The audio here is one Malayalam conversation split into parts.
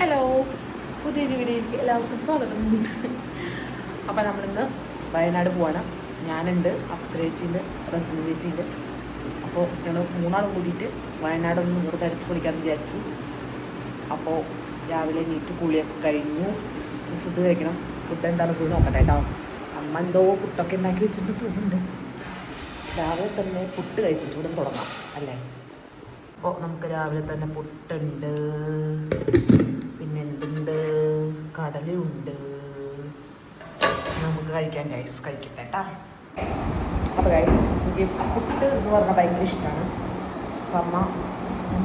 ഹലോ പുതിയൊരു വീഡിയോയിലേക്ക് എല്ലാവർക്കും സ്വാഗതം. അപ്പോൾ നമ്മളിന്ന് വയനാട് പോവാണ്. ഞാനുണ്ട് അപ്സരേച്ചിയുണ്ട് റസ്മി ചേച്ചിയുണ്ട്. അപ്പോൾ ഞങ്ങൾ മൂന്നാളും കൂടിയിട്ട് വയനാടൊന്ന് വെറുതെ അടിച്ച് പൊളിക്കാമെന്ന് വിചാരിച്ചു. അപ്പോൾ രാവിലെ നീറ്റ് കുളിയൊക്കെ കഴിഞ്ഞു. ഫുഡ് കഴിക്കണം. ഫുഡ് എന്താണ് പോയി നോക്കട്ടെ കേട്ടോ അമ്മ എന്തോ പുട്ടൊക്കെ ഉണ്ടാക്കി വെച്ചിട്ട് തോന്നുന്നുണ്ട്. രാവിലെ തന്നെ പുട്ട് കഴിച്ചിട്ട് ഇവിടെ തുടങ്ങാം അല്ലേ? അപ്പോൾ നമുക്ക് രാവിലെ തന്നെ പുട്ടുണ്ട്. പിന്നെ കടലുണ്ട് നമുക്ക് കഴിക്കാൻ ഗൈസ് കഴിക്കട്ടെ കേട്ടാ അപ്പോൾ ഗൈസ് എനിക്ക് പുട്ട് എന്ന് പറഞ്ഞാൽ ഭയങ്കര ഇഷ്ടമാണ് അപ്പം അമ്മ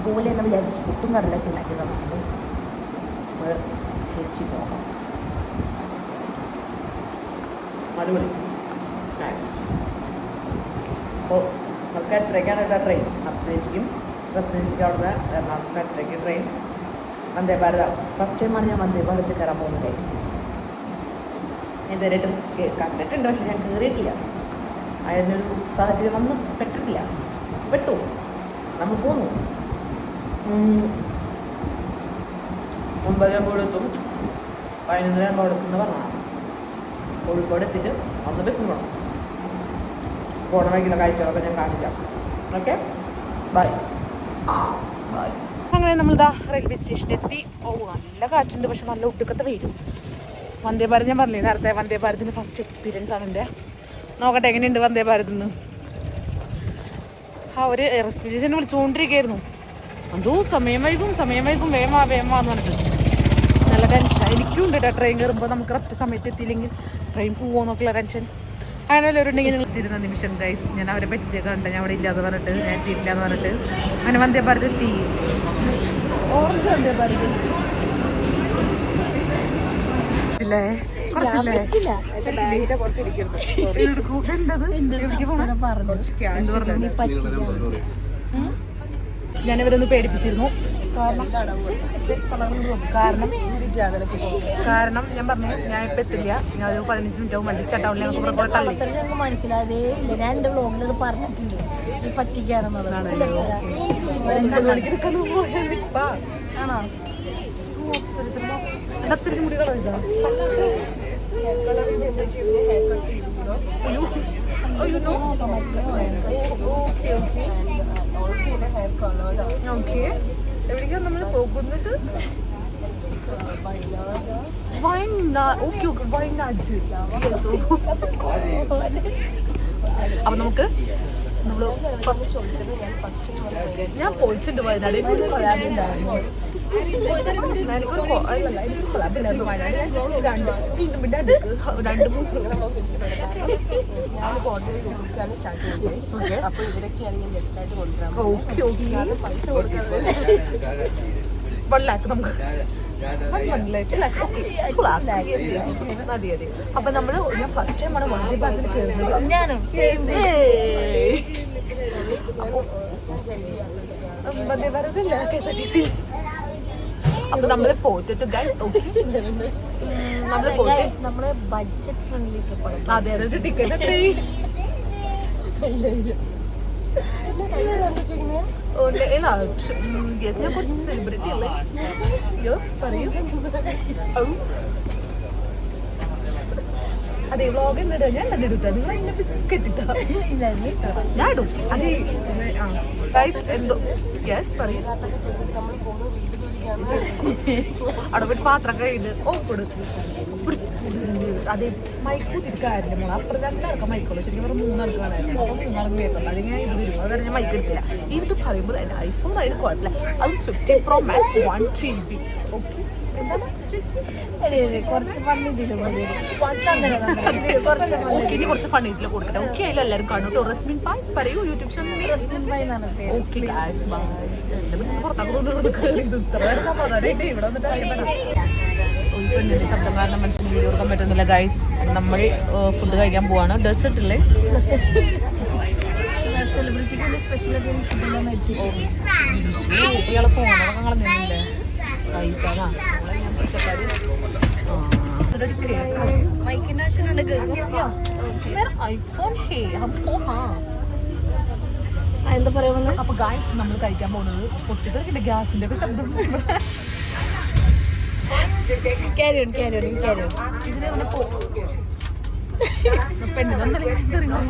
പോലെ എന്ന് വിചാരിച്ചിട്ട് പുട്ടും കടലൊക്കെ ഉണ്ടാക്കി തന്നിട്ടുണ്ട്. അപ്പോൾ ടേസ്റ്റ് നോക്കാം. അടിപൊളി. അപ്പോൾ നമുക്ക് എട്ടരയ്ക്കാണ് ട്രെയിൻ അപ്സരേച്ചിക്കും റസ്മിനിച്ചിക്കും അവിടുന്ന് എറണാകുളത്ത് ട്രെയിൻ വന്ദേ ഭാരത. ഫസ്റ്റ് ടൈമാണ് ഞാൻ വന്ദേ ഭാരത് കയറാൻ പോകുന്നത് ഗൈസ് ഇതുവരെയായിട്ടും കണ്ടിട്ടുണ്ട് പക്ഷെ ഞാൻ കയറിയിട്ടില്ല. അതിനൊരു സാഹചര്യം വന്ന് പെട്ടിട്ടില്ല. പെട്ടു. നമ്മൾ പോന്നു. ഒമ്പതാകുമ്പോൾ എത്തും പതിനൊന്നര ആകുമ്പോൾ അവിടെ എത്തുന്ന പറഞ്ഞാൽ കോഴിക്കോട് എത്തിയിട്ട് അന്ന് ബസ്സിന് പോകണം പോണ. വഴിക്കുള്ള കാഴ്ചകളൊക്കെ ഞാൻ കാണിക്കാം. ഓക്കെ ബൈ അങ്ങനെ നമ്മളിതാ റെയിൽവേ സ്റ്റേഷനിൽ എത്തി. ഓ നല്ല കാറ്റുണ്ട് പക്ഷെ നല്ല ഒടുക്കത്തെ വെയിലും. വന്ദേ ഭാരത് ഞാൻ പറഞ്ഞില്ലേ നേരത്തെ? വന്ദേ ഭാരതിന്റെ ഫസ്റ്റ് എക്സ്പീരിയൻസ് ആണ് എന്റെ. നോക്കട്ടെ എങ്ങനെയുണ്ട് വന്ദേ ഭാരത് എന്ന് ആ ഒരു റെസ്പിറ്റേഷനെ വിളിച്ചുകൊണ്ടിരിക്കുകയായിരുന്നു എന്തോ സമയം വൈകും സമയം വൈകും വേമാ വേമാ എന്ന് പറഞ്ഞിട്ട്. നല്ല ടെൻഷൻ എനിക്കും ഉണ്ട് കേട്ടോ ട്രെയിൻ കയറുമ്പോൾ നമുക്ക് കറക്റ്റ് സമയത്ത് എത്തിയില്ലെങ്കിൽ ട്രെയിൻ പോകുമോ എന്നൊക്കെയുള്ള ടെൻഷൻ അങ്ങനെ ഉണ്ടെങ്കിൽ നിങ്ങൾ ഇരുന്ന നിമിഷം ഗൈസ് ഞാൻ അവരെ പറ്റിച്ചേക്കണ്ട ഞാൻ അവിടെ ഇല്ലാന്ന് പറഞ്ഞിട്ട് ഞാൻ എത്തിയിട്ടില്ല എന്ന് പറഞ്ഞിട്ട്. അങ്ങനെ വന്ധ്യ പറഞ്ഞ എത്തി. ഓറഞ്ച് വന്ദേ ഭാരത് ഇല്ലേ? ഇവരൊന്ന് പേടിപ്പിച്ചിരുന്നു. കാരണം കാരണം കാരണം ഞാൻ പറഞ്ഞു ഞാൻ ഇപ്പം എത്തില്ല. ഞാൻ ഒരു പതിനഞ്ച് മിനിറ്റ് ആവും. വണ്ടി സ്റ്റാർട്ട് ആവില്ല ഞങ്ങൾക്ക് ഇവിടെ തള്ളി. ഞങ്ങൾക്ക് മനസ്സിലായതേ ഇല്ല. ഞാൻ എന്റെ വ്ളോഗിൽ ഇത് പറഞ്ഞിട്ടുണ്ട്. ഈ പറ്റിക്കാണെന്നുള്ളത് ആണല്ലേ? ഒൻപത് മണിക്ക് നിൽക്കാൻ പോയത് ഇപ്പാ. ആണോ? അപ്സരസ് മുടി കളർ ഇതാ എവിടേക്കാണ് നമ്മൾ പോകുന്നത്? Wayanad okay okay Wayanad Yes, ഓ. അപ്പൊ നമുക്ക് നമ്മൾ ഫസ്റ്റ് ഞാൻ പോയിട്ടുണ്ട് വയനാട്. എനിക്കൊരു കൊളാബുണ്ടായിരുന്നു എനിക്കൊരു കൊ- അല്ലല്ല, എനിക്കൊരു കൊളാബുണ്ടായിരുന്നു വയനാട്. ഞാൻ രണ്ട് വീണ്ടും പിന്നെ അടുക്ക്. രണ്ട് മൂന്ന്. അപ്പൊ ഇവരൊക്കെയാണ് ഞാൻ ഗസ്റ്റ് ആയിട്ട് കൊണ്ടുവരാൻ ഓക്കെ ഓക്കെ പൈസ കൊടുക്കാതെ വൺ ലാക്ക് നമുക്ക്. മതി അപ്പൊ നമ്മൾ ഞാൻ ഫസ്റ്റ് ടൈം ആണ് വണ്ടി പാർക്കിൽ കയറുന്നത് ഞാനും. Vande ഭാരതില്ല K S R T C അപ്പൊ നമ്മൾ പോയിട്ട് ഗൈസ് നമ്മൾ ബഡ്ജറ്റ് ഫ്രണ്ട്ലി അതെ അതെ ടിക്കറ്റ് യെസ് ഞാൻ കുറച്ച് സെലിബ്രിറ്റി അല്ലേ? അയ്യോ പറയൂ. അതെ വ്ളോഗ് എന്നിട്ട് ഞാൻ തന്നെ ഇടുട്ടാ. നിങ്ങൾ എന്നെ കെട്ടിട്ടാ. ഞാൻ ഇടും. അതെ ഗൈസ് എന്തോ? യെസ് പറയൂ. അവിടെ പോയിട്ട് പാത്രം കഴിയുണ്ട് ഓ കൊടുക്കും. അതെ മൈക്ക് തിരിക്കാറില്ല മോളെ. അപ്പുറം രണ്ടാൾക്കാർ മൈക്കുള്ളൂ ശരിക്കും പറഞ്ഞാൽ മൂന്നാൾക്ക് കാണായിരുന്നു അപ്പോൾ മൂന്നാൾക്ക് കേൾക്കണം അല്ലെങ്കിൽ ഇത് വരും അതുവരെ ഞാൻ മൈക്ക് എടുത്തില്ല. ഇത് പറയുമ്പോൾ എന്റെ ഐഫോൺ ആയിട്ട് കുഴപ്പമില്ല. അത് fifteen pro max one T B okay കുറച്ച് ഓക്കെ ഇനി കുറച്ച് ഫണ്ട് ഇതിൽ കൊടുക്കട്ടെ. ഓക്കെ അതിൽ എല്ലാവരും കാണും റസ്മിൻ പായ് പറയൂ യൂട്യൂബ് ചാനൽ ഓക്കെ ബസ് പുറത്താക്കുന്നുണ്ട് ഇത്ര നേരം സമാധാനമായിട്ട് ഇവിടെ വന്നിട്ട്. ഒരു പെണ്ണിന്റെ ശബ്ദം കാരണം മനുഷ്യന് വീഡിയോ എടുക്കാൻ പറ്റുന്നില്ല ഗൈസ് നമ്മൾ ഫുഡ് കഴിക്കാൻ പോവാണ്. ഡെസേർട്ട് ഇല്ലേ? സെലിബ്രിറ്റിക്ക് വേണ്ടി സ്പെഷ്യൽ ഫുഡെല്ലാം മേടിച്ചു ഇയാളെ ഫോണൊക്കെ കളഞ്ഞില്ലേ എന്താ പറയാ അപ്പൊ ഗായ്സ് നമ്മൾ കഴിക്കാൻ പോകുന്നത് പൊട്ടിത്തെറിക്കില്ല. ഗ്യാസിന്റെ ഒക്കെ ശബ്ദം. Carry on carry on carry on ഇതിനെ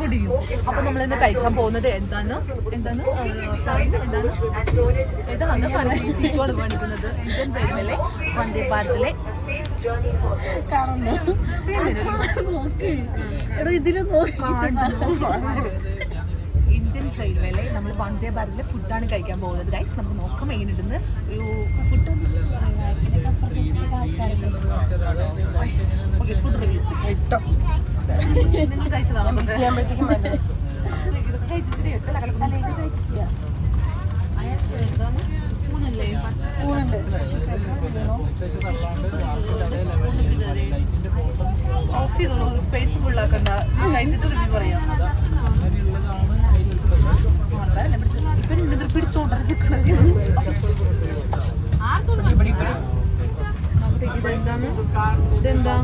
പൊടിയും. അപ്പൊ നമ്മൾ ഇന്ന് കഴിക്കാൻ പോകുന്നത്? എന്താണ്? എന്താണ്? എന്താണ്? ഏതാണ് സീറ്റോട് കാണിക്കുന്നത്. ഇന്ത്യൻ റെയിൽവേയിലെ വന്ദേ ഭാരതിലെ. കാണുന്നു. നോക്ക് എടോ ഇതിലും ഇന്ത്യൻ റെയിൽവേയിലെ നമ്മൾ വന്ദേ ഭാരതിലെ ഫുഡാണ് കഴിക്കാൻ പോകുന്നത്. ഗൈസ് നമുക്ക് നോക്കാം ഇടുന്ന് ഒരു ഫുഡ് ഓക്കെ ഫുഡ് നിങ്ങൾ കഴിച്ചതാണോ? ഇതൊക്കെ കഴിച്ചിട്ട് സ്പൂണല്ലേ? സ്പൂണുണ്ട്. ഓഫ് ചെയ്തോളൂ. സ്പേസ് ഫുള്ളാക്കണ്ട കഴിച്ചിട്ട് റിവ്യൂ പറയാം ഇപ്പൊ നിന്നെ പിടിച്ചോണ്ടിരിക്കണത് ഇതെന്താണ് ഇതെന്താ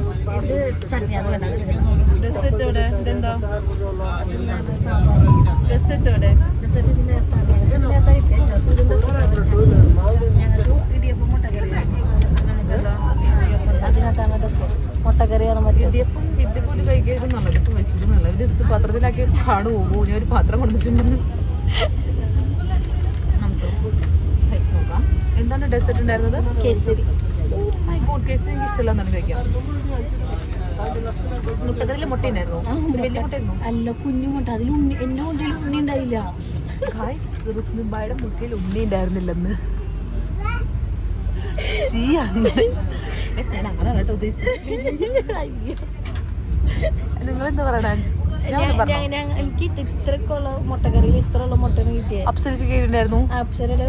ഇടിയപ്പം മുട്ടക്കറി മുട്ടക്കറിയാണ് മതി ഇടിയപ്പം ഇടിയപ്പം ഒരു കഴിക്കരുത് നല്ലത്. ഇപ്പം വെച്ചിട്ട് നല്ലത് പാത്രത്തിലാക്കി കാണുമോ ഞാൻ ഒരു പാത്രം കൊണ്ടിട്ടുണ്ടെന്ന് നമുക്ക് നോക്കാം എന്താണ് ഡെസേർട്ട് ഉണ്ടായിരുന്നത്? കേസരി. മൈ ഗോഡ് കേസ് എനിക്ക് ഇഷ്ടമല്ല എന്നാലും കഴിക്കാം. മുട്ടക്കറിയിൽ മുട്ട ഉണ്ടായിരുന്നു? വലിയ മുട്ടയായിരുന്നു? അല്ല കുഞ്ഞു മുട്ട. അതിൽ ഉണ്ണി എന്റെ മുട്ടയിൽ ഉണ്ണി ഉണ്ടായില്ല. റിസ്മിബായുടെ മുട്ടയിൽ ഉണ്ണി ഉണ്ടായിരുന്നില്ലെന്ന്. ഞാൻ അങ്ങനെ കേട്ടോ നിങ്ങൾ നിങ്ങളെന്താ പറയണേ? എനിക്ക് ഇത് ഇത്രക്കുള്ള മുട്ടക്കറിയിൽ ഇത്ര ഉള്ള മുട്ടയാണ് കിട്ടിയത് അപ്സരിച്ച് കേട്ടിട്ടുണ്ടായിരുന്നു അപ്സരയുടെ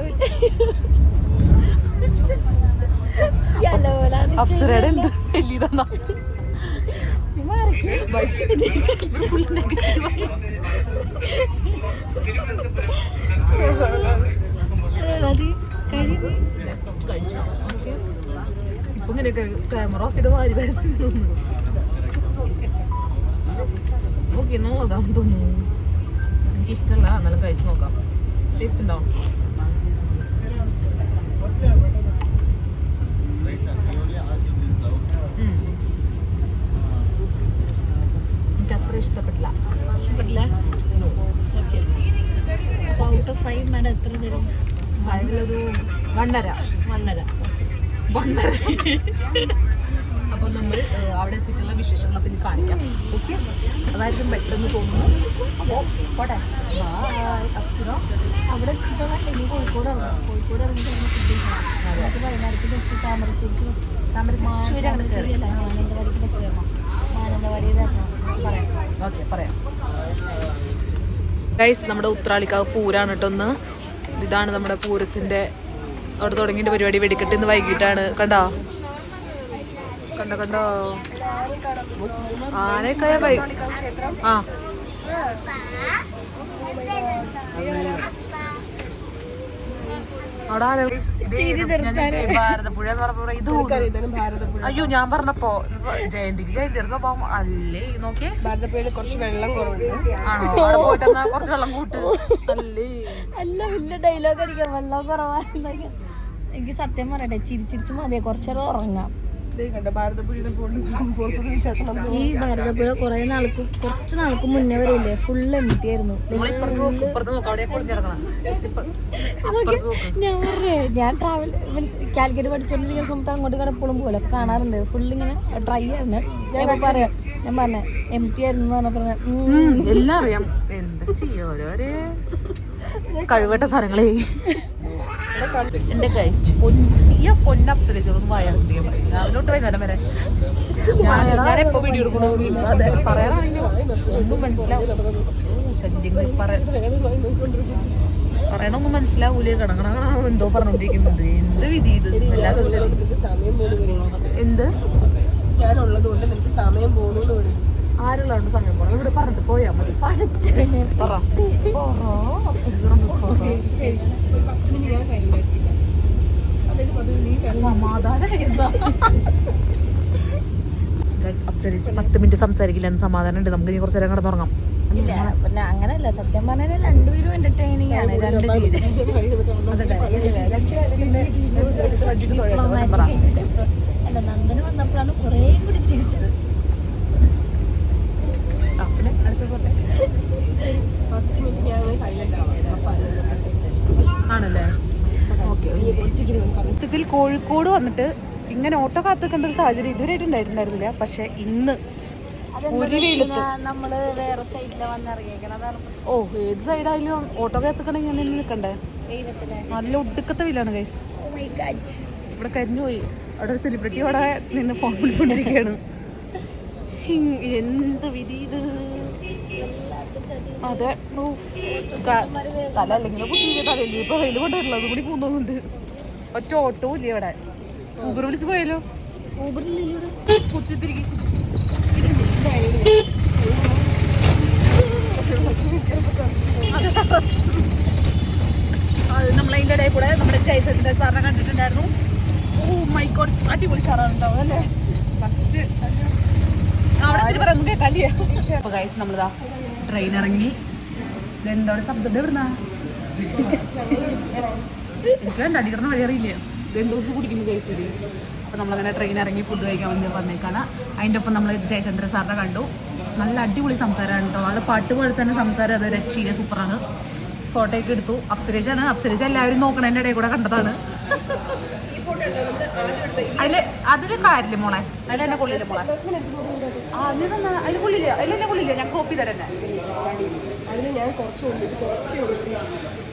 അപ്സരയുടെ എന്ത് വലിയതാ ഇപ്പൊ ഇങ്ങനെയൊക്കെ ക്യാമറ ഓഫ് ചെയ്ത് മാറി വരുന്നു. ഓക്കെ നോക്കാം തോന്നുന്നു. എനിക്ക് ഇഷ്ടമല്ല എന്നാലും കഴിച്ച് നോക്കാം. ടേസ്റ്റ് ഉണ്ടോ? ഉം. എനിക്ക് അത്ര ഇഷ്ടപ്പെട്ടില്ല. ഇഷ്ടപ്പെട്ടില്ല? അപ്പോൾ ഔട്ട് ഓഫ് ഫൈവ് മാഡം എത്ര തരും? ഫൈവിലൊരു വണ്ണര വണ്ണര വണ്ണര അപ്പോൾ നമ്മൾ അവിടെ എത്തിയിട്ടുള്ള വിശേഷങ്ങളൊക്കെ ഇനി കാണിക്കാം ഓക്കെ അതായിരിക്കും പെട്ടെന്ന് തോന്നുന്നു അപ്പോൾ പോട്ടെ അപ്സുറ അവിടെ ഇനി കോഴിക്കോട് ഇറങ്ങും കോഴിക്കോട് ഫുഡ് എന്നിട്ട് വയനാട്ടിലേക്ക് ബസ് താമരശ്ശേരിക്ക് ബസ് താമരശ്ശേരി മാനന്തവാടിക്ക് ബസ് കയറണം പറയാം ഓക്കെ പറയാം ഗൈസ് നമ്മുടെ ഉത്രാളിക്കാവ് പൂരാണ് കേട്ടോ ഒന്ന് ഇതാണ് നമ്മുടെ പൂരത്തിന്റെ അവിടെ തുടങ്ങിയിട്ട് പരിപാടി വെടിക്കെട്ട് ഇന്ന് വൈകിട്ടാണ് കണ്ടോ കണ്ടോ കണ്ടോ ആനയൊക്കെ വൈ ആ അവിടെ ആരോ- ഇത് ഞാൻ ചോദിച്ചു, ഭാരതപ്പുഴ കണ്ടോ? ആനക്കായ ഇത് ആ അയ്യോ ഞാൻ പറഞ്ഞപ്പോ ജയന്തിക്ക് ജയന്തി സ്വഭാവം അല്ലേ? നോക്കിയേ. ഭാരതപ്പുഴയിൽ കുറച്ച് വെള്ളം കുറവുണ്ട്. ആണോ? അവിടെ പോയിട്ട് എന്നാ കുറച്ച് വെള്ളം കൂട്ടു? അല്ലേ? അല്ല വലിയ ഡയലോഗ് അടിക്കാം വെള്ളം എനിക്ക് സത്യം പറയട്ടെ ചിരിച്ചിരിച്ചു മതിയെ. കുറച്ചേരം ഉറങ്ങാം. ദേ കണ്ട ഭാരതപ്പുഴയുടെ പുറത്തുള്ള ചേട്ടൻ ഈ ഭാരതപ്പുഴ കുറെ നാൾക്ക് കുറച്ച് നാൾക്ക് മുന്നേ വരെ ഫുള്ള് ഫുൾ എം ടി ആയിരുന്നു നമ്മളിപ്പുറത്ത് നോക്ക് ഇപ്പുറത്ത് നോക്ക് അവിടെ പൊളിഞ്ഞിറങ്ങണം അപ്പുറത്ത് ഞാൻ പറഞ്ഞേ ഞാൻ ട്രാവൽ മീൻസ് കാലിക്കറ്റ് പഠിച്ചോണ്ട് ഞാൻ സമയത്ത് അങ്ങോട്ട് കിടപ്പോളും പോലെ അപ്പൊ കാണാറുണ്ട്. ഫുൾ ഇങ്ങനെ ഡ്രൈ ആയിരുന്നു ഞാൻ പറയാ ഞാൻ പറഞ്ഞ എം ടി ആയിരുന്നു എന്ന് പറഞ്ഞ എല്ലാം അറിയാം. എന്താ ചെയ്യ ഓരോരോ കഴിവട്ട സാധനങ്ങളെ. എന്റെ ഗൈസ് പൊന്നിയ പൊന്നപ്സരിച്ചോളൊന്ന് വായടച്ചിരിക്കാൻ പറയും രാവിലോട്ട് വൈകുന്നേരം വരെ. ഞാൻ എപ്പോ വീഡിയോ എടുക്കണോ. അതെ പറയാനാണെങ്കിലും ഒന്നും മനസ്സിലാവും ശല്യങ്ങൾ പറയണൊന്നും മനസ്സിലാവൂലേ. കണക്കണ എന്തോ പറഞ്ഞോണ്ടിരിക്കുന്നത് എന്ത് വിധി ഇത്? എല്ലാ ദിവസവും എന്ത്? ഞാനുള്ളത് കൊണ്ട് നിനക്ക് സമയം പോകുന്നു ആരുള്ളതുകൊണ്ട് സമയം പോണം. ഇവിടെ പറഞ്ഞിട്ട് പോയാ മതി. പത്ത് മിനിറ്റ് സംസാരിക്കില്ല എന്ന് സമാധാനം ഉണ്ട് നമുക്ക് ഇനി കുറച്ച് നേരം കിടന്നുറങ്ങാം. തുടങ്ങാം പിന്നെ അങ്ങനെയല്ല. സത്യം പറഞ്ഞാൽ രണ്ടുപേരും എന്റർടൈനിങ് ആണ്. രണ്ട് ആണല്ലേ? മൊത്തത്തിൽ കോഴിക്കോട് വന്നിട്ട് ഇങ്ങനെ ഓട്ടോ കാത്തു കണ്ട ഒരു സാഹചര്യം ഇതുവരെ ഉണ്ടായിട്ടുണ്ടായിരുന്നില്ല. പക്ഷെ ഇന്ന് വേറെ ഓ ഏത് സൈഡായാലും ഓട്ടോ കാത്തുക്കണെങ്കിൽ ഞാൻ നിൽക്കണ്ടേ? നല്ല ഒടുക്കത്തെ വില്ലാണ് ഗൈസ് ഇവിടെ കരിഞ്ഞു പോയി. അവിടെ ഒരു സെലിബ്രിറ്റി അവിടെ നിന്ന് ഫോൺ വിളിച്ചുകൊണ്ടിരിക്കുകയാണ് എന്ത് വിധി ഇത്? അതെ. ഊഫ്. ക- തല അല്ലെങ്കിൽ കുത്തിയിട്ട് തലയിൽ ഇപ്പൊ വെയിൽ കൊണ്ടുവരില്ല അതും കൂടി പോകുന്നുണ്ട്. ഒറ്റ ഓട്ടോ ഇല്ല ഇവിടെ? ഊബർ വിളിച്ച് പോയാലോ കുത്തിത്തിരിക്കും. അത് നമ്മളതിന്റെ ഇടയിൽ കൂടെ നമ്മുടെ ജയ്സന്റെ സാറിനെ കണ്ടിട്ടുണ്ടായിരുന്നു. ഓ മൈ ഗോഡ് അടിപൊളി സാറാണ് ഉണ്ടാവും അല്ലേ? ഫസ്റ്റ് അവിടെ ഇത്തിരി കേൾക്കാം അല്ലേ? അപ്പൊ ഗൈസ് നമ്മളിതാ ട്രെയിൻ ഇറങ്ങി. അവിടെ ശബ്ദം? എവിടുന്നാ? എനിക്ക് വേണ്ട വഴി അറിയില്ല? ഇതെന്തോ കുടിക്കുന്നു ഇത്. അപ്പോൾ നമ്മളങ്ങനെ ട്രെയിൻ ഇറങ്ങി ഫുഡ് കഴിക്കാൻ വേണ്ടി വന്നേക്കാണ് അതിന്റെ ഒപ്പം നമ്മൾ ജയചന്ദ്ര സാറിനെ കണ്ടു. നല്ല അടിപൊളി സംസാരമാണ് കേട്ടോ. ആൾ പാട്ട് പോലെ തന്നെ സംസാരം അത് രക്ഷീയ സൂപ്പറാണ് ഫോട്ടോ ഒക്കെ എടുത്തു. അപ്സരേജാണ് അപ്സരേജ എല്ലാവരും നോക്കണതിന്റെ ഇടയിൽ കൂടെ കണ്ടതാണ്. അതിൽ അതിൽ കാര്യമില്ല മോളെ. അതിൽ എന്നെ കൊള്ളില്ല മോളെ. ആ, അതിൽ കൊള്ളില്ല എന്നെ കൊള്ളില്ല ഞാൻ കോപ്പി തരന്നെ.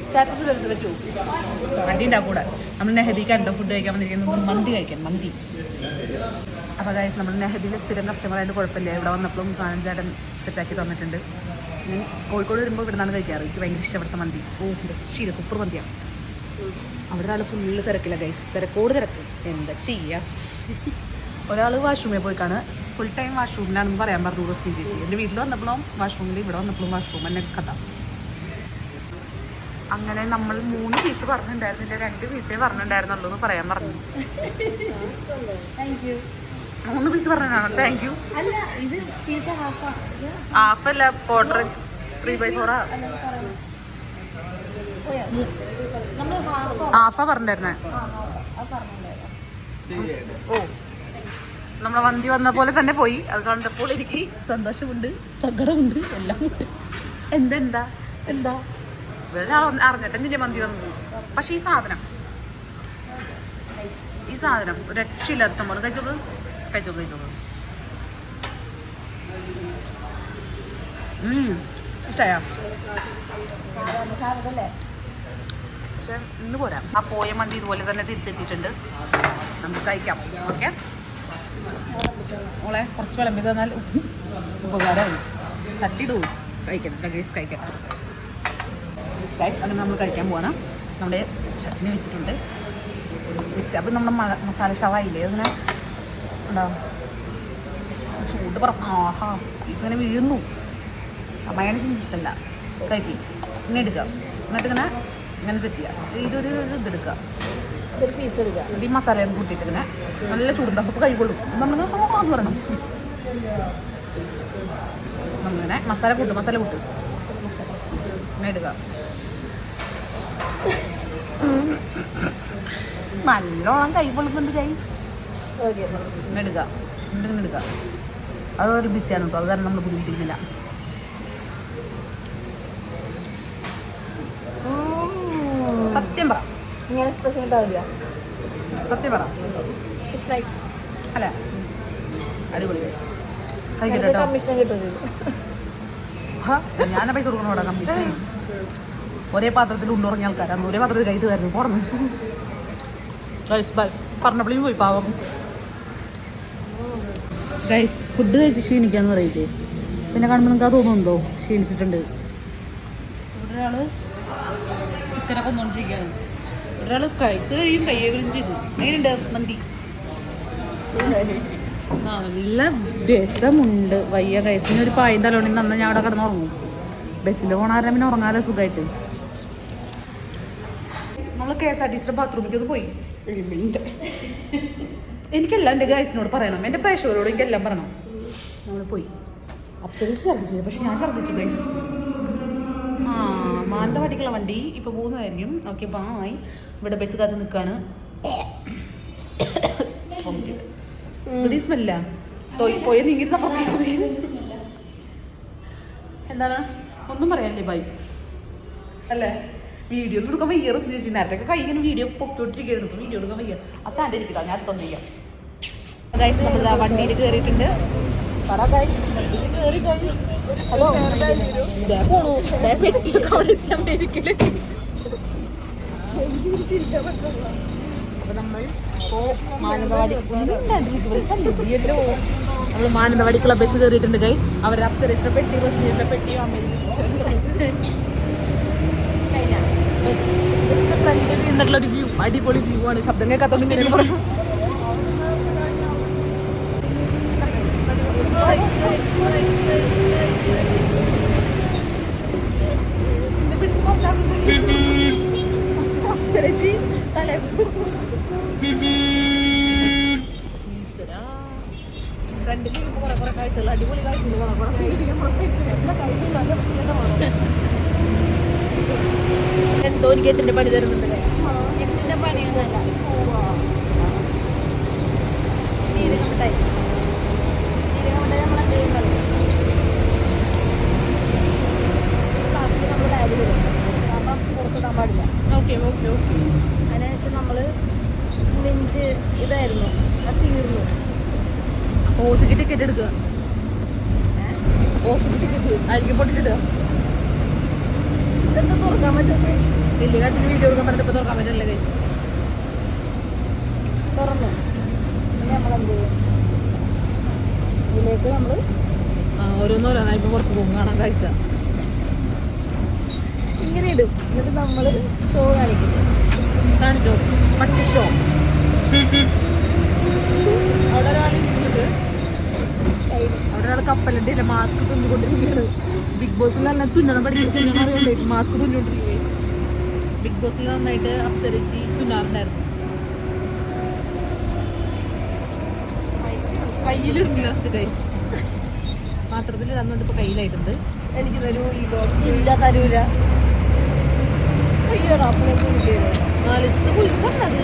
സ്റ്റാറ്റസ് എടുത്ത് പറ്റൂ വണ്ടി ഉണ്ടാവും കൂടെ നമ്മൾ നെഹദിക്ക് കണ്ടോ ഫുഡ് കഴിക്കാൻ വന്നിരിക്കുന്നത്? മന്തി കഴിക്കാൻ മന്തി. അപ്പോൾ ഗൈസ് നമ്മൾ നെഹദിയിലെ സ്ഥിരം കസ്റ്റമർ കസ്റ്റമറായിട്ട് കുഴപ്പമില്ല. ഇവിടെ വന്നപ്പോഴും സാധനം ചേട്ടൻ സെറ്റാക്കി തന്നിട്ടുണ്ട്. ഞാൻ കോഴിക്കോട് വരുമ്പോൾ ഇവിടെ നിന്നാണ് കഴിക്കാറ്. എനിക്ക് ഭയങ്കര ഇഷ്ടപ്പെടുത്ത മന്തി. ഓ ശീല സൂപ്പർ മന്തിയാണ് അവിടെ ഒരാൾ ഫുള്ള് തിരക്കില്ല ഗൈസ് തിരക്കോട് തിരക്ക്. എന്താ ചെയ്യാ? ഒരാൾ വാഷ്റൂമിൽ പോയിക്കാണ്. ഫുൾ ടൈം വാഷ്റൂമിലാണെന്ന് പറയാൻ പറഞ്ഞു റസ്കിൻ ചേച്ചി. എന്റെ വീട്ടിൽ വന്നപ്പോഴും വാഷ്റൂമിൽ ഇവിടെ വന്നപ്പോഴും വാഷ്റൂം എന്നെ കഥ. അങ്ങനെ നമ്മൾ മൂന്ന് പീസ് പറഞ്ഞിട്ടുണ്ടായിരുന്നില്ല. രണ്ട് പീസേ പറഞ്ഞിട്ടുണ്ടായിരുന്നുള്ളൂ എന്ന് പറയാൻ പറഞ്ഞു. മൂന്ന് പീസ് പറഞ്ഞതാണ് താങ്ക് യു ഹാഫ് അല്ല ക്വാർട്ടർ ത്രീ ബൈ ഫോറാ ഹാഫാ പറഞ്ഞിരുന്നേ. ഓ. നമ്മളെ വന്തി വന്ന പോലെ തന്നെ പോയി. അത് കണ്ടപ്പോൾ എനിക്ക് സന്തോഷമുണ്ട് സങ്കടമുണ്ട് എല്ലാം ഉണ്ട് എന്താ? എന്താ വേറെ അറിഞ്ഞിട്ട് എന്തിന്റെ മന്തി വന്നു. പക്ഷെ ഈ സാധനം ഈ സാധനം ഒരു രക്ഷയില്ലാത്ത സംഭവം കഴിച്ചോക്ക് കഴിച്ചോക്ക് കഴിച്ചോക്ക് സാധനല്ലേ പക്ഷെ ഇന്ന് പോരാ. ആ പോയ മന്തി ഇതുപോലെ തന്നെ തിരിച്ചെത്തിയിട്ടുണ്ട്. നമുക്ക് കഴിക്കാം. ഓക്കെ? മോളെ കുറച്ച് വിളമ്പി തന്നാൽ ഉപകാരമായി. തട്ടിടൂ. കഴിക്കണം ലഗേജ് കഴിക്കട്ടെ. ഗൈസ് അങ്ങനെ നമ്മൾ കഴിക്കാൻ പോകണം നമ്മുടെ ചട്നി വെച്ചിട്ടുണ്ട്. വെച്ച് അപ്പം നമ്മുടെ മസാല ഷവായില്ലേ അതിങ്ങനെ എന്താ ചൂട് പറ ആഹാ പീസ് ഇങ്ങനെ വീഴുന്നു. മയണീസ് എനിക്ക് ഇഷ്ടമല്ല കഴിക്കും. ഇങ്ങനെ എടുക്കുക. എന്നിട്ട് ഇങ്ങനെ ഇങ്ങനെ സെറ്റ് ചെയ്യുക ഇതൊരു ഇതെടുക്കുക. ഇതൊരു പീസ് എടുക്കുക. ഈ മസാലയും കൂട്ടിയിട്ട് ഇങ്ങനെ നല്ല ചൂടുണ്ടാകും അപ്പോൾ കൈകൊള്ളും നമ്മൾ എന്ന് പറയണം. നമ്മളിങ്ങനെ മസാല കൂട്ടും മസാല കൂട്ടും. ഇങ്ങനെ ഇടുക. നല്ലോണം കൈ പൊള്ളുന്നുണ്ട് കൈ ഓക്കെ ഇങ്ങനെ എന്നിട്ട് ഇങ്ങനെ ഇടുക. അത് ഒരു ബിസിയാണ് കേട്ടോ അത് കാരണം നമ്മൾ ബുദ്ധിമുട്ടിക്കുന്നില്ല. സത്യം പറ. ഇങ്ങനെ സ്പെഷ്യൽ ഉണ്ടാവില്ല സത്യം പറ. അല്ല. അടിപൊളി. കഴിക്കട്ടെ കമ്മീഷൻ ഞാനാ പൈസ കൊടുക്കണോ കമ്മീഷൻ ഒരേ പാത്രത്തിൽ ഉണ്ടുറങ്ങിയ ആൾക്കാരാണ് ഒരേ പാത്രത്തിൽ കഴിയിട്ട് തരുന്നു പുറന്ന് പറഞ്ഞപ്പോഴും പോയി പാവം. ഗൈസ് ഫുഡ് കഴിച്ച് ക്ഷീണിക്കാന്ന് പറയില്ലേ? പിന്നെ കാണുമ്പോൾ നിങ്ങൾക്ക് അത് തോന്നുന്നുണ്ടോ? ക്ഷീണിച്ചിട്ടുണ്ട്. ഇവിടെ ഒരാൾ ചിക്കനൊക്കെ ഒന്നുകൊണ്ടിരിക്കുകയാണ് ഒരാൾ കഴിച്ചു കഴിയും കയ്യേവരും ചെയ്തു. എങ്ങനെയുണ്ട് മന്തി നല്ല രസമുണ്ട്. വയ്യ കൈസിന് ഒരു പായം തലോണി നന്ന ഞാൻ അവിടെ കിടന്ന് ഉറങ്ങും ബസ്സിൽ പോണാരം പിന്നെ ഉറങ്ങാലോ സുഖമായിട്ട്. നമ്മൾ കെ എസ് ആർ ടി സിയുടെ ബാത്റൂമിലേക്ക് ഒന്ന് പോയി. എനിക്കെല്ലാം എന്റെ ഗൈസിനോട് പറയണം. എന്റെ പ്രേക്ഷകരോട് എനിക്കെല്ലാം പറയണം. നമ്മൾ പോയി. അപ്സരിച്ച് ഛർദ്ദിച്ചത് പക്ഷെ ഞാൻ ഛർദ്ദിച്ചു ഗൈസ്. ആ. മാനന്തവാടിക്കുള്ള വണ്ടി ഇപ്പോൾ പോകുന്നതായിരിക്കും. ഓക്കെ ബായ് ഇവിടെ ബസ് കാത്ത് നീങ്ങിരുന്ന എന്താണ്? ഒന്നും പറയാനില്ലേ ബൈ അല്ലേ? വീഡിയോ ഒന്നും എടുക്കാൻ വയ്യ റെസ്മി ചേച്ചി നേരത്തെ കൈ ഇങ്ങനെ വീഡിയോ പൊക്കോട്ടിരിക്കുന്നു ഇപ്പൊ വീഡിയോ എടുക്കാൻ വയ്യ. ആ സ്റ്റാൻഡ് ഇരിക്കാം ഞാൻ അടുത്തൊന്നും ചെയ്യാം. ഗൈസ് നമ്മൾ വണ്ടിയിൽ കയറിയിട്ടുണ്ട്. പറ കയറി ഗൈസ് നമ്മൾ നമ്മൾ മാനന്തവാടി ക്ലബ് ബസ് കയറിയിട്ടുണ്ട് ഗൈസ് അവർ അപ്സരസിന്റെ പെട്ടി ബസ് പെട്ടിയും അമ്മയിൽ ബസ്സിന്റെ ഫ്രണ്ടിൽ നിന്നിട്ടുള്ള ഒരു വ്യൂ അടിപൊളി വ്യൂ ആണ്. ശബ്ദം കേൾക്കാത്തോണ്ട് ഇങ്ങനെ പറഞ്ഞു തലേ ഫ്രണ്ടിലേക്ക് കുറെ കുറെ കാഴ്ചകൾ അടിപൊളി കാഴ്ചകൾ കുറെ കാഴ്ചകൾ എല്ലാ കാഴ്ചകളും നല്ല വൃത്തികേട്ടമാണ് എന്തോ എനിക്ക് എട്ടിന്റെ പണി തരുന്നുണ്ട് ജീരകം മിഠായി ജീരകം മിഠായി നമ്മൾ എന്ത് ചെയ്യുന്നത്? ഈ പ്ലാസ്റ്റിക് നമ്മൾ ബാഗ് വരും അപ്പം പുറത്തിടാൻ പാടില്ല. ഓക്കെ ഓക്കെ ഓക്കെ അതിനുശേഷം നമ്മൾ മിഞ്ച് ഇതായിരുന്നു. അത് തീർന്നു. ഓസിക്ക് ടിക്കറ്റ് എടുക്കുക. ടിക്കറ്റ് ആയിരിക്കും പൊട്ടിച്ചിട്ട്. ഇതെന്താ തുറക്കാൻ പറ്റുന്നത് വലിയ കാര്യത്തിൽ വീഡിയോ എടുക്കാൻ പറഞ്ഞിട്ട് തുറക്കാൻ പറ്റില്ല ഗൈസ് തുറന്നു. ഇനി നമ്മൾ എന്ത് ചെയ്യും? ഇതിലേക്ക് നമ്മൾ ഓരോന്നോരോന്നായി ഇപ്പൊ പുറത്ത് പോകും. കാണാൻ കാഴ്ച. ഇങ്ങനെ ഇടും. നമ്മൾ ഷോ കാണിക്കും. കാണിച്ചോ? പട്ടി ഷോ അവിടെ ഒരാൾ ഇരിക്കുന്നത് ഒരാൾ കപ്പലിന്റെ മാസ്ക് തിന്നുകൊണ്ടിരിക്കുകയാണ് ബിഗ് ബോസിൽ നല്ല തുന്നണം പഠിക്കുന്ന തുന്നണം അറിയണ്ടേ? മാസ്ക് തുന്നിക്കൊണ്ടിരിക്കുകയാണ്. ബിഗ് ബോസിൽ നന്നായിട്ട് അപ്സരിച്ച് തുന്നാറുണ്ടായിരുന്നു. കയ്യിലിടുന്നു ലാസ്റ്റ് കൈസ് പാത്രത്തിൽ ഇടാന്നുണ്ട് ഇപ്പൊ കയ്യിലായിട്ടുണ്ട്. എനിക്ക് തരൂ ഈ ബോക്സ് ഇല്ല തരൂല. അയ്യോ നാലിച്ച് കുളിക്കണ്ടത്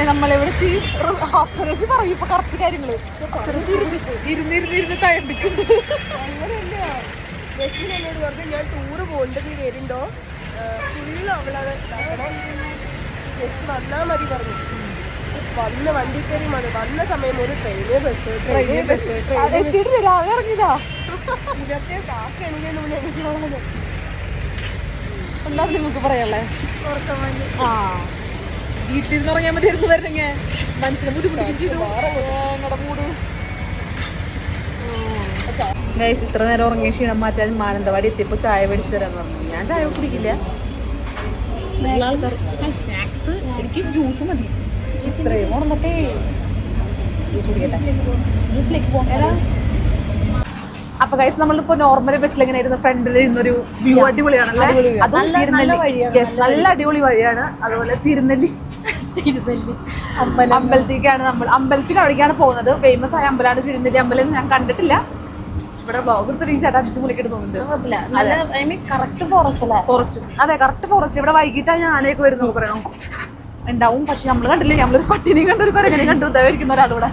അങ്ങനെ എത്തി അപ്സരജ് പറയും ഇപ്പൊ കറക്റ്റ് കാര്യങ്ങൾ. അപ്സരജ് ഇരുന്ന് ഇരുന്നിരുന്നിരുന്ന് തഴപ്പിച്ചിട്ടുണ്ട് എന്നോട് പറഞ്ഞു ഞാൻ ടൂറ് പോകുന്നുണ്ട് നീ വരുന്നുണ്ടോ ഫുള്ള് അവളത് ജസ്റ്റ് വന്നാ മതി പറഞ്ഞു വന്ന വണ്ടി കയറി മതി വന്ന സമയം ഒരു ട്രെയിന് ബസ് ട്രെയിന് ബസ് എത്തിയിട്ടില്ല രാവിലെ ഇറങ്ങിയതാ ഇതൊക്കെ കാക്ക എണീക്കണ്ട മുന്നേ എനിക്ക് പോകാൻ എന്താ നിങ്ങൾക്ക് പറയാനുള്ളത് ആ. വീട്ടിലിരുന്ന് ഉറങ്ങിയാൽ മതിയായിരുന്നു വരണെങ്കിൽ മനുഷ്യനെ ബുദ്ധിമുട്ടിക്കും ചെയ്തു. നിങ്ങളുടെ മൂട് ഗൈസ് ഇത്ര നേരം ഉറങ്ങിയ ക്ഷീണം മാറ്റാൻ മാനന്തവാടി എത്തിയപ്പോൾ ചായ മേടിച്ച് തരാന്ന് പറഞ്ഞു. ഞാൻ ചായ കുടിക്കില്ല. സ്നാക്സ് എനിക്ക് ജ്യൂസ് മതി. ഇത്രയും ഉറങ്ങട്ടെ ജ്യൂസ് കുടിക്കട്ടെ. ജ്യൂസിലേക്ക് പോകാം അപ്പൊ ഗൈസ് നമ്മളിപ്പോ നോർമൽ ബസ്സിൽ എങ്ങനെ ഇരുന്ന് ഫ്രണ്ടിൽ ഇരുന്നൊരു വ്യൂ അടിപൊളിയാണല്ലേ? അതും നല്ല- തിരുനെല്ലി. നല്ല അടിപൊളി വഴിയാണ്. അതുപോലെ തിരുനെല്ലി. തിരുനെല്ലി. അമ്പലം. അമ്പലത്തിലേക്കാണ് നമ്മൾ. അമ്പലത്തിൽ അവിടേക്കാണ് പോകുന്നത്. ഫേമസ് ആയ അമ്പലമാണ് തിരുനെല്ലി അമ്പലം. ഞാൻ കണ്ടിട്ടില്ല. ഇവിടെ ബ്ലോഗ് എടുത്ത് ഈ ചേട്ടാ അടിച്ചു മുളിക്കിട്ട് തോന്നുന്നുണ്ട്. ഫോറസ്റ്റ് അതെ. കറക്റ്റ് ഫോറസ്റ്റ് ഇവിടെ വൈകിട്ടാണ് ആനയൊക്കെ വരുന്നു പറയണോ? ഉണ്ടാവും. പക്ഷെ നമ്മൾ കണ്ടില്ല? നമ്മളൊരു പട്ടിനെയും കണ്ടു ഒരു കുരങ്ങനെ കണ്ടു. ഇതായിരിക്കുന്ന ഒരാളിവിടെ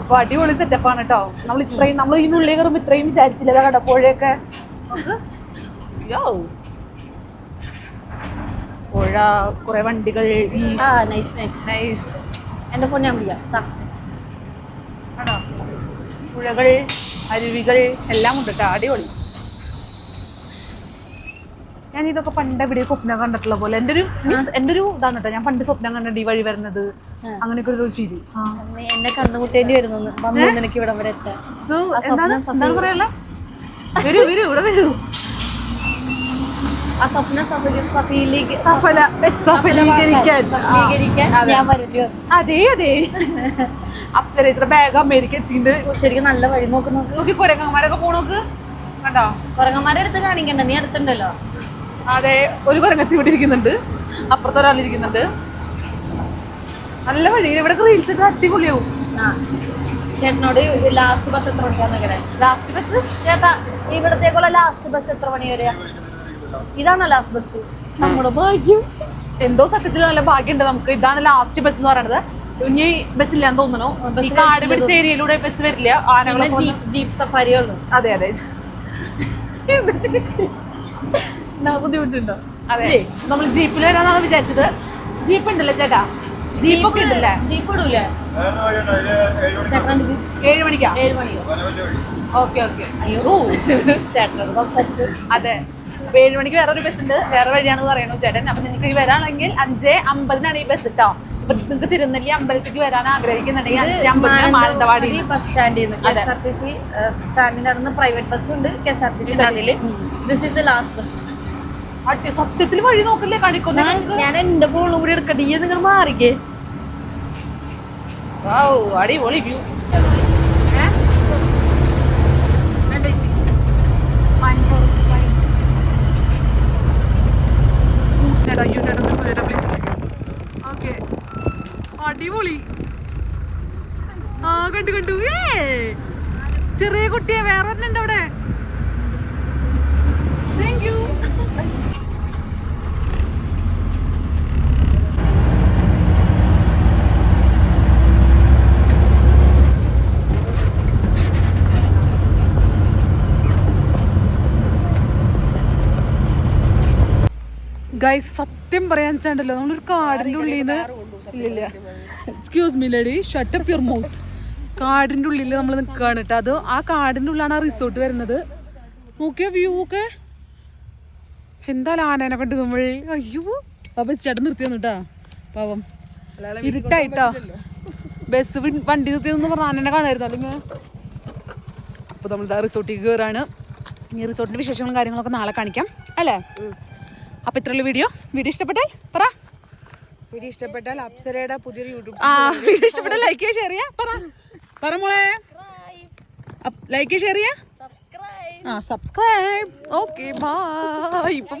അപ്പൊ അടിപൊളി സെറ്റപ്പാണ് കേട്ടോ നമ്മൾ ഇത്രയും നമ്മൾ ഈ ഉള്ളിൽ കയറുമ്പോൾ ഇത്രയും വിചാരിച്ചില്ല കേട്ടോ പുഴയൊക്കെ. യോ പുഴ കുറെ വണ്ടികൾ ആ നൈസ് നൈസ് ഫോൺ ഞാൻ വിളിക്കാം. താ. ആണോ? പുഴകൾ അരുവികൾ എല്ലാം ഉണ്ട് കേട്ടോ. അടിപൊളി. ഞാൻ ഇതൊക്കെ പണ്ട് എവിടെ സ്വപ്നം കണ്ടിട്ടുള്ള പോലെ. എന്റെ ഒരു മീൻസ് എന്റെ ഒരു ഇതാണ് കേട്ടോ. ഞാൻ പണ്ട് സ്വപ്നം കണ്ടിട്ട് ഈ വഴി വരുന്നത്. അങ്ങനെയൊക്കെ ഒരു രുചി എന്നെ കണ്ടുമുട്ടേണ്ടി വരുന്നു വന്നു എനിക്ക് ഇവിടെ വരെ എത്താൻ. സോ എന്താണ്? എന്താണ് വരൂ വരൂ ഇവിടെ വരൂ. ആ സ്വപ്ന സഫലി- സഫീലീക- സഫല സഫലീകരിക്കാൻ. അതെ. അതെ അതെ. ഇത്ര ബാഗ് അമേരിക്ക എത്തിയിട്ടുണ്ട് ശരിക്കും നല്ല വഴി നോക്ക് നോക്ക്. നോക്കി കുരങ്ങന്മാരൊക്കെ പോണോക്ക് കണ്ടോ? കുരങ്ങന്മാരെ അടുത്ത് കാണിക്കണ്ട നീ അടുത്തുണ്ടല്ലോ. അതെ ഒരു കുരങ്ങത്തി ഇവിടെ ഇരിക്കുന്നുണ്ട്. അപ്പുറത്ത് ഒരാളിരിക്കുന്നുണ്ട് നല്ല വഴി ഇവിടെ റീൽസ് ഒക്കെ അടിപൊളിയാവും. ചേട്ടനോട് ലാസ്റ്റ് ബസ് എത്ര കേട്ടെ ലാസ്റ്റ് ബസ് ചേട്ടാ ഇവിടത്തേക്കുള്ള ലാസ്റ്റ് ബസ് എത്ര മണി വരെയാ? ഇതാണോ ലാസ്റ്റ് ബസ് നമ്മുടെ ഭാഗ്യം. എന്തോ സത്യത്തിൽ നല്ല ഭാഗ്യമുണ്ട് നമുക്ക്. ഇതാണ് ലാസ്റ്റ് ബസ് എന്ന് പറയുന്നത്. ഇനി ബസ് ഇല്ല എന്ന് തോന്നുന്നു ഈ കാട് പിടിച്ച ഏരിയയിലൂടെ ബസ് വരില്ല. ആനകളെ ജീപ്പ് ജീപ്പ് ഉള്ളൂ. അതെ അതെ. ബുദ്ധിമുട്ടുണ്ടോ? അതെ. നമ്മൾ ജീപ്പിൽ വരാന്നാണ് വിചാരിച്ചത്. ജീപ്പ് ഉണ്ടല്ലോ ചേട്ടാ. ജീപ്പൊക്കെ ഉണ്ടല്ലേ? ജീപ്പ് ഇടൂലേ? ഏഴ് മണിക്കാ ഏഴ് മണിയോ? Okay okay. ചേട്ടനോട് സംസാരിച്ചു. അതെ. അപ്പൊ ഏഴ് മണിക്ക് വേറൊരു ബസ് ഉണ്ട്. വേറെ വഴിയാണെന്ന് പറയണു ചേട്ടൻ. അപ്പൊ നിങ്ങൾക്ക് വരാണെങ്കിൽ അഞ്ച് അമ്പതിനാണ് ഈ ബസ് കേട്ടോ അപ്പൊ നിങ്ങൾക്ക് തിരുനെല്ലി അമ്പലത്തിലേക്ക് വരാൻ ആഗ്രഹിക്കുന്നുണ്ടെങ്കിൽ അഞ്ച് അമ്പതിന് മാനന്തവാടി ബസ് സ്റ്റാൻഡിൽ നിന്ന് K S R T C സ്റ്റാൻഡിന്റെ private bus ഉണ്ട്. K S R T C സ്റ്റാൻഡിൽ this is the last bus സത്യത്തിൽ വഴി നോക്കല്ലേ? കാണിക്കുന്ന ഞാൻ എന്റെ ഫോണും കൂടി എടുക്കട്ടെ. നിങ്ങൾ മാറിക്കേ. അടിപൊളി വ്യൂ അടിപൊളി. ആ കണ്ടു കണ്ടു. ഏ ചെറിയ കുട്ടിയെ വേറെ ഒരെണ്ണുണ്ട് അവിടെ താങ്ക് യു ഗൈസ് സത്യം പറയാൻ വെച്ചാണ്ടല്ലോ നമ്മളൊരു കാടിന്റെ ഉള്ളിൽ നിന്ന് ഇല്ലില്ല. Excuse me lady shut up your mouth കാടിന്റെ ഉള്ളിൽ നമ്മൾ നിൽക്കുകയാണ് കേട്ടോ. അത് ആ കാടിന്റെ ഉള്ളിലാണ് ആ റിസോർട്ട് വരുന്നത്. നോക്കിയ വ്യൂ ഒക്കെ? എന്തായാലും ആനേനെ കണ്ടു നമ്മൾ? അയ്യോ. അപ്പൊ ചേട്ടൻ നിർത്തി കേട്ടാ. പാവം. ഇരുട്ടായിട്ടോ ബസ് വണ്ടി നിർത്തിയതെന്ന് പറഞ്ഞ ആനേനെ കാണായിരുന്നു. അല്ലെങ്കിൽ അപ്പോൾ നമ്മൾ റിസോർട്ടിൽ കയറാണ് ഈ റിസോർട്ടിന്റെ വിശേഷങ്ങളും കാര്യങ്ങളൊക്കെ നാളെ കാണിക്കാം. അല്ലേ? അപ്പൊ ഇത്രയുള്ള വീഡിയോ വീഡിയോ ഇഷ്ടപ്പെട്ടാൽ പറ. വീഡിയോ ഇഷ്ടപ്പെട്ടാൽ അപ്സരയുടെ പുതിയൊരു യൂട്യൂബ് ആ വീഡിയോ ഇഷ്ടപ്പെട്ടാൽ ലൈക്ക് ചെയ്യുക ഷെയർ ചെയ്യുക. പറ. പറ മോളെ. ലൈക്ക് ഷെയർ ചെയ്യുക ആ സബ്സ്ക്രൈബ് ഓക്കെ ബൈ ഇപ്പൊ